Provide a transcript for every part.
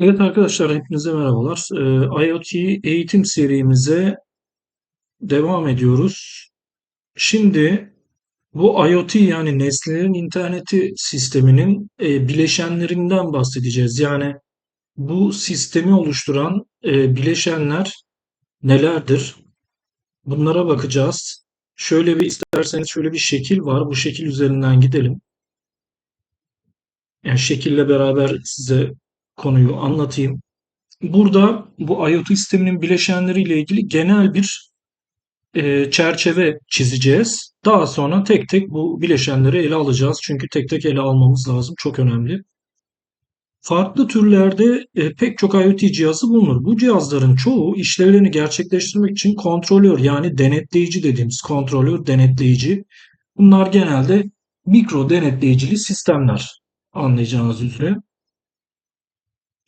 Evet arkadaşlar hepinize merhabalar. Ee, IoT eğitim serimize devam ediyoruz. Şimdi bu IoT yani nesnelerin interneti sisteminin e, bileşenlerinden bahsedeceğiz. Yani bu sistemi oluşturan e, bileşenler nelerdir? Bunlara bakacağız. Şöyle bir isterseniz şöyle bir şekil var. Bu şekil üzerinden gidelim. Yani şekille beraber size konuyu anlatayım. Burada bu IoT sisteminin bileşenleriyle ilgili genel bir e, çerçeve çizeceğiz. Daha sonra tek tek bu bileşenleri ele alacağız. Çünkü tek tek ele almamız lazım. Çok önemli. Farklı türlerde e, pek çok IoT cihazı bulunur. Bu cihazların çoğu işlevlerini gerçekleştirmek için kontrolör yani denetleyici dediğimiz kontrolör denetleyici. Bunlar genelde mikro denetleyicili sistemler anlayacağınız üzere.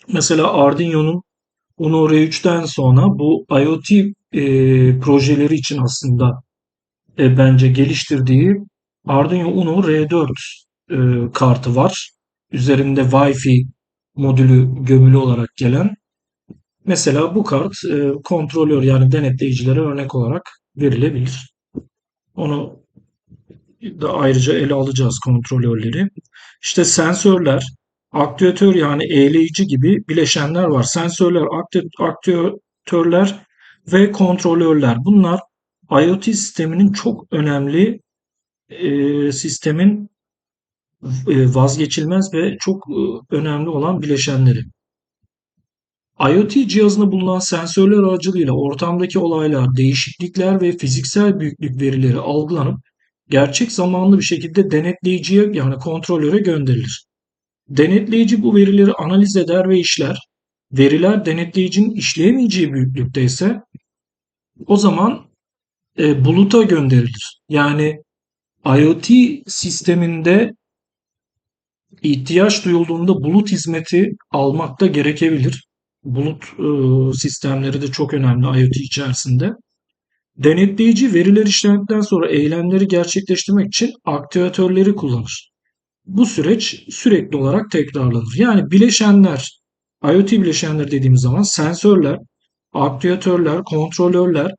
Mesela Arduino'nun Uno R3'ten sonra bu IoT e, projeleri için aslında e, bence geliştirdiği Arduino Uno R4 e, kartı var. Üzerinde Wi-Fi modülü gömülü olarak gelen. Mesela bu kart e, kontrolör yani denetleyicilere örnek olarak verilebilir. Onu da ayrıca ele alacağız kontrolörleri. İşte sensörler, aktüatör yani eğleyici gibi bileşenler var. Sensörler, aktüatörler ve kontrolörler. Bunlar IoT sisteminin çok önemli e, sistemin e, vazgeçilmez ve çok e, önemli olan bileşenleri. IoT cihazında bulunan sensörler aracılığıyla ortamdaki olaylar, değişiklikler ve fiziksel büyüklük verileri algılanıp gerçek zamanlı bir şekilde denetleyiciye yani kontrolöre gönderilir. Denetleyici bu verileri analiz eder ve işler. Veriler denetleyicinin işleyemeyeceği büyüklükte ise o zaman e, buluta gönderilir. Yani IoT sisteminde ihtiyaç duyulduğunda bulut hizmeti almakta gerekebilir. Bulut e, sistemleri de çok önemli IoT içerisinde. Denetleyici veriler işlendikten sonra eylemleri gerçekleştirmek için aktüatörleri kullanır. Bu süreç sürekli olarak tekrarlanır. Yani bileşenler, IoT bileşenleri dediğimiz zaman sensörler, aktüatörler, kontrolörler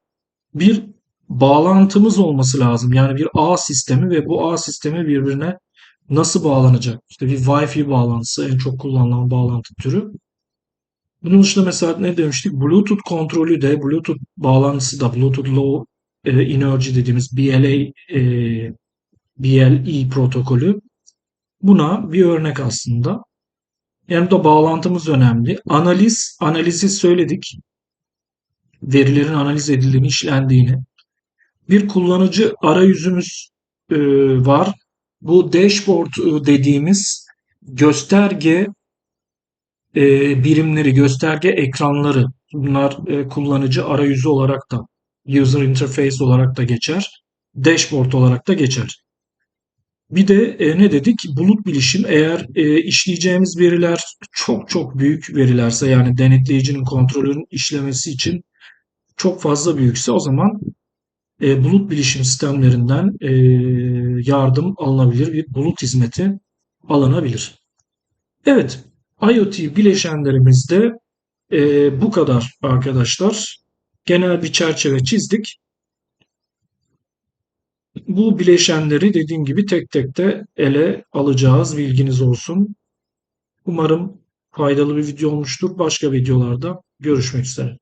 bir bağlantımız olması lazım. Yani bir ağ sistemi ve bu ağ sistemi birbirine nasıl bağlanacak? İşte bir Wi-Fi bağlantısı en çok kullanılan bağlantı türü. Bunun dışında mesela ne demiştik? Bluetooth kontrolü de, Bluetooth bağlantısı da, Bluetooth Low e, Energy dediğimiz BLA, e, BLE protokolü. Buna bir örnek aslında. Yani da bağlantımız önemli. Analiz, analizi söyledik. Verilerin analiz edildiğini, işlendiğini. Bir kullanıcı arayüzümüz e, var. Bu dashboard e, dediğimiz gösterge e, birimleri, gösterge ekranları bunlar e, kullanıcı arayüzü olarak da user interface olarak da geçer. Dashboard olarak da geçer. Bir de e, ne dedik? Bulut bilişim eğer e, işleyeceğimiz veriler çok çok büyük verilerse yani denetleyicinin kontrolünün işlemesi için çok fazla büyükse o zaman e, bulut bilişim sistemlerinden e, yardım alınabilir, bir bulut hizmeti alınabilir. Evet, IoT bileşenlerimizde e, bu kadar arkadaşlar. Genel bir çerçeve çizdik. Bu bileşenleri dediğim gibi tek tek de ele alacağız. Bilginiz olsun. Umarım faydalı bir video olmuştur. Başka videolarda görüşmek üzere.